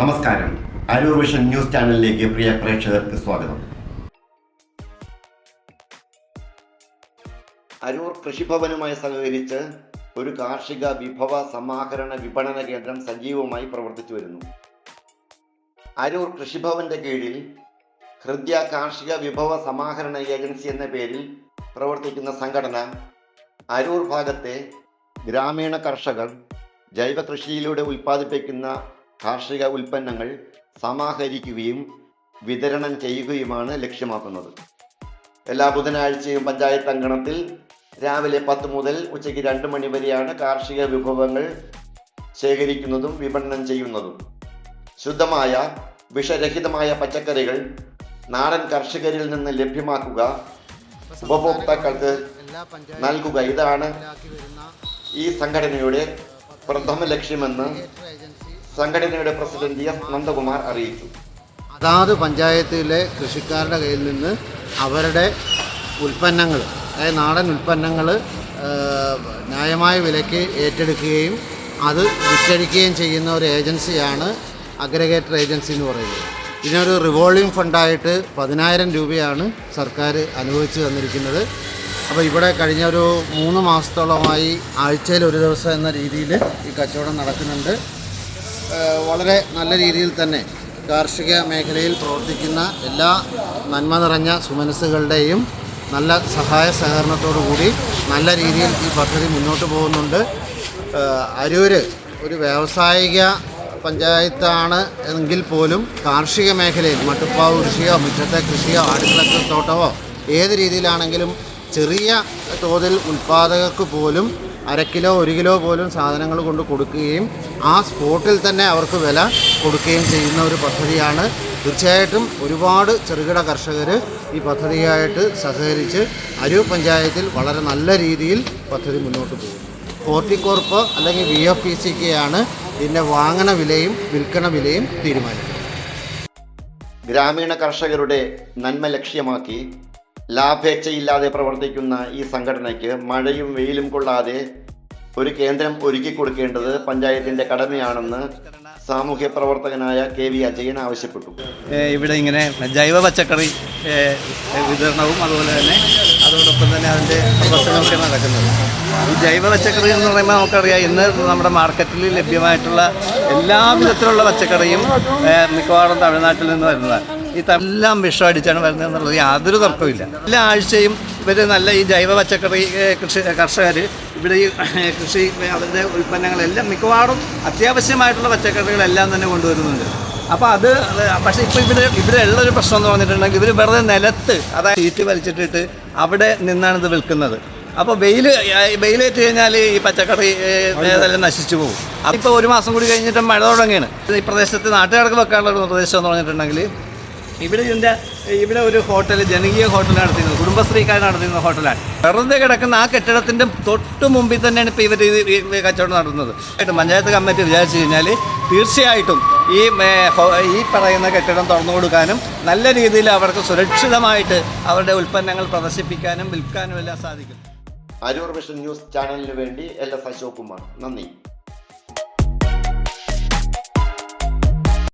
നമസ്കാരം. Aroor vision news ചാനലിലേക്ക് പ്രിയ പ്രേക്ഷകർക്ക് സ്വാഗതം. അരൂർ കൃഷിഭവനുമായി സഹകരിച്ച് ഒരു കാർഷിക വിഭവ സമാഹരണ വിപണന കേന്ദ്രം സജീവമായി പ്രവർത്തിച്ചു വരുന്നു. അരൂർ കൃഷിഭവന്റെ കീഴിൽ ഹൃദ്യ കാർഷിക വിഭവ സമാഹരണ ഏജൻസി എന്ന പേരിൽ പ്രവർത്തിക്കുന്ന സംഘടന അരൂർ ഭാഗത്തെ ഗ്രാമീണ കർഷകർ ജൈവ കൃഷിയിലൂടെ ഉൽപ്പാദിപ്പിക്കുന്ന കാർഷിക ഉൽപ്പന്നങ്ങൾ സമാഹരിക്കുകയും വിതരണം ചെയ്യുകയുമാണ് ലക്ഷ്യമാക്കുന്നത്. എല്ലാ ബുധനാഴ്ചയും പഞ്ചായത്ത് അങ്കണത്തിൽ രാവിലെ പത്ത് മുതൽ ഉച്ചയ്ക്ക് രണ്ട് മണി വരെയാണ് കാർഷിക വിഭവങ്ങൾ ശേഖരിക്കുന്നതും വിപണനം ചെയ്യുന്നതും. ശുദ്ധമായ വിഷരഹിതമായ പച്ചക്കറികൾ നാടൻ കർഷകരിൽ നിന്ന് ലഭ്യമാക്കുക ഉപഭോക്താക്കൾക്ക് നൽകുക. ഇതാണ് ഈ സംഘടനയുടെ പ്രഥമ ലക്ഷ്യമെന്ന് സംഘടനയുടെ പ്രസിഡന്റ് എസ് നന്ദകുമാർ അറിയിച്ചു. അതാത് പഞ്ചായത്തിലെ കൃഷിക്കാരുടെ കയ്യിൽ നിന്ന് അവരുടെ ഉൽപ്പന്നങ്ങൾ അതായത് നാടൻ ഉൽപ്പന്നങ്ങൾ ന്യായമായ വിലയ്ക്ക് ഏറ്റെടുക്കുകയും അത് വിറ്റഴിക്കുകയും ചെയ്യുന്ന ഒരു ഏജൻസിയാണ് അഗ്രഗേറ്റർ ഏജൻസി എന്ന് പറയുന്നത്. ഇതിനൊരു റിവോൾവിംഗ് ഫണ്ടായിട്ട് പതിനായിരം രൂപയാണ് സർക്കാർ അനുവദിച്ചു തന്നിരിക്കുന്നത്. അപ്പോൾ ഇവിടെ കഴിഞ്ഞ ഒരു മൂന്ന് മാസത്തോളമായി ആഴ്ചയിൽ ഒരു ദിവസം എന്ന രീതിയിൽ ഈ കച്ചവടം നടക്കുന്നുണ്ട്. വളരെ നല്ല രീതിയിൽ തന്നെ കാർഷിക മേഖലയിൽ പ്രവർത്തിക്കുന്ന എല്ലാ നന്മ നിറഞ്ഞ സുമനസ്സുകളുടെയും നല്ല സഹായ സഹകരണത്തോടു കൂടി നല്ല രീതിയിൽ ഈ പദ്ധതി മുന്നോട്ട് പോകുന്നുണ്ട്. അരൂര് ഒരു വ്യാവസായിക പഞ്ചായത്താണ് എങ്കിൽ പോലും കാർഷിക മേഖലയിൽ മട്ടുപ്പാവ് കൃഷിയോ മുറ്റത്തെ കൃഷിയോ അടുക്കളത്തോട്ടമോ ഏത് രീതിയിലാണെങ്കിലും ചെറിയ തോതിൽ ഉൽപ്പാദകർക്ക് പോലും അര കിലോ ഒരു കിലോ പോലും സാധനങ്ങൾ കൊണ്ട് കൊടുക്കുകയും ആ സ്പോട്ടിൽ തന്നെ അവർക്ക് വില കൊടുക്കുകയും ചെയ്യുന്ന ഒരു പദ്ധതിയാണ്. തീർച്ചയായിട്ടും ഒരുപാട് ചെറുകിട കർഷകർ ഈ പദ്ധതിയായിട്ട് സഹകരിച്ച് അരൂർ പഞ്ചായത്തിൽ വളരെ നല്ല രീതിയിൽ പദ്ധതി മുന്നോട്ട് പോകും. ഹോർട്ടിക്കോർപ്പ് അല്ലെങ്കിൽ വി എഫ് പി സിക്കെയാണ് ഇതിന്റെ വാങ്ങണ വിലയും വിൽക്കണ വിലയും തീരുമാനിക്കുന്നത്. ഗ്രാമീണ കർഷകരുടെ നന്മ ലക്ഷ്യമാക്കി ലാഭേച്ഛയില്ലാതെ പ്രവർത്തിക്കുന്ന ഈ സംഘടനയ്ക്ക് മഴയും വെയിലും കൊള്ളാതെ ഒരു കേന്ദ്രം ഒരുക്കി കൊടുക്കേണ്ടത് പഞ്ചായത്തിന്റെ കടമയാണെന്ന് സാമൂഹ്യ പ്രവർത്തകനായ കെ വി അജയൻ ആവശ്യപ്പെട്ടു. ഇവിടെ ഇങ്ങനെ ജൈവ പച്ചക്കറി വിതരണവും അതുപോലെ തന്നെ അതോടൊപ്പം തന്നെ അതിന്റെ പ്രവർത്തനമൊക്കെ നടക്കുന്നത് ഈ ജൈവ പച്ചക്കറി എന്ന് പറയുമ്പോൾ നമുക്കറിയാം ഇന്ന് നമ്മുടെ മാർക്കറ്റിൽ ലഭ്യമായിട്ടുള്ള എല്ലാ വിധത്തിലുള്ള പച്ചക്കറിയും മിക്കവാറും തമിഴ്നാട്ടിൽ നിന്ന് വരുന്നതാണ്. ഈ എല്ലാം വിഷം അടിച്ചാണ് വരുന്നത് എന്നുള്ളത് യാതൊരു തർക്കമില്ല എല്ലാ ആഴ്ചയും ഇവർ നല്ല ഈ ജൈവ പച്ചക്കറി കൃഷി കർഷകർ ഇവിടെ ഈ കൃഷി അവരുടെ ഉൽപ്പന്നങ്ങളെല്ലാം മിക്കവാറും അത്യാവശ്യമായിട്ടുള്ള പച്ചക്കറികളെല്ലാം തന്നെ കൊണ്ടുവരുന്നുണ്ട്. അപ്പോൾ അത് പക്ഷേ ഇപ്പോൾ ഇവിടെ ഇവിടെ ഉള്ളൊരു പ്രശ്നം എന്ന് പറഞ്ഞിട്ടുണ്ടെങ്കിൽ ഇവർ വെറുതെ നിലത്ത് അതായത് ഈറ്റ് വലിച്ചിട്ടിട്ട് അവിടെ നിന്നാണ് ഇത് വിൽക്കുന്നത്. അപ്പോൾ വെയിൽ വെയിലേറ്റ് കഴിഞ്ഞാൽ ഈ പച്ചക്കറി ഏതെല്ലാം ഇതെല്ലാം നശിച്ചു പോകും. അപ്പോൾ ഒരു മാസം കൂടി കഴിഞ്ഞിട്ട് മഴ തുടങ്ങിയാണ് ഈ പ്രദേശത്ത് നാട്ടുകാർക്ക് വെക്കാനുള്ള ഒരു പ്രദേശം എന്ന് പറഞ്ഞിട്ടുണ്ടെങ്കിൽ ഇവിടെ ഇതിന്റെ ഇവിടെ ഒരു ഹോട്ടൽ ജനകീയ ഹോട്ടൽ നടത്തിയിരുന്നത് കുടുംബശ്രീക്കാർ നടത്തിയിരുന്ന ഹോട്ടലാണ്. വെറുതെ കിടക്കുന്ന ആ കെട്ടിടത്തിന്റെ തൊട്ട് മുമ്പിൽ തന്നെയാണ് ഇപ്പോൾ ഇവർ ഈ കച്ചവടം നടത്തുന്നത്. പഞ്ചായത്ത് കമ്മിറ്റി വിചാരിച്ചു കഴിഞ്ഞാൽ തീർച്ചയായിട്ടും ഈ ഈ പറയുന്ന കെട്ടിടം തുറന്നു കൊടുക്കാനും നല്ല രീതിയിൽ അവർക്ക് സുരക്ഷിതമായിട്ട് അവരുടെ ഉൽപ്പന്നങ്ങൾ പ്രദർശിപ്പിക്കാനും വിൽക്കാനും എല്ലാം സാധിക്കും. അരൂർ വിഷൻ ന്യൂസ് ചാനലിന് വേണ്ടി എൽ എസ് അശോക് കുമാർ നന്ദി.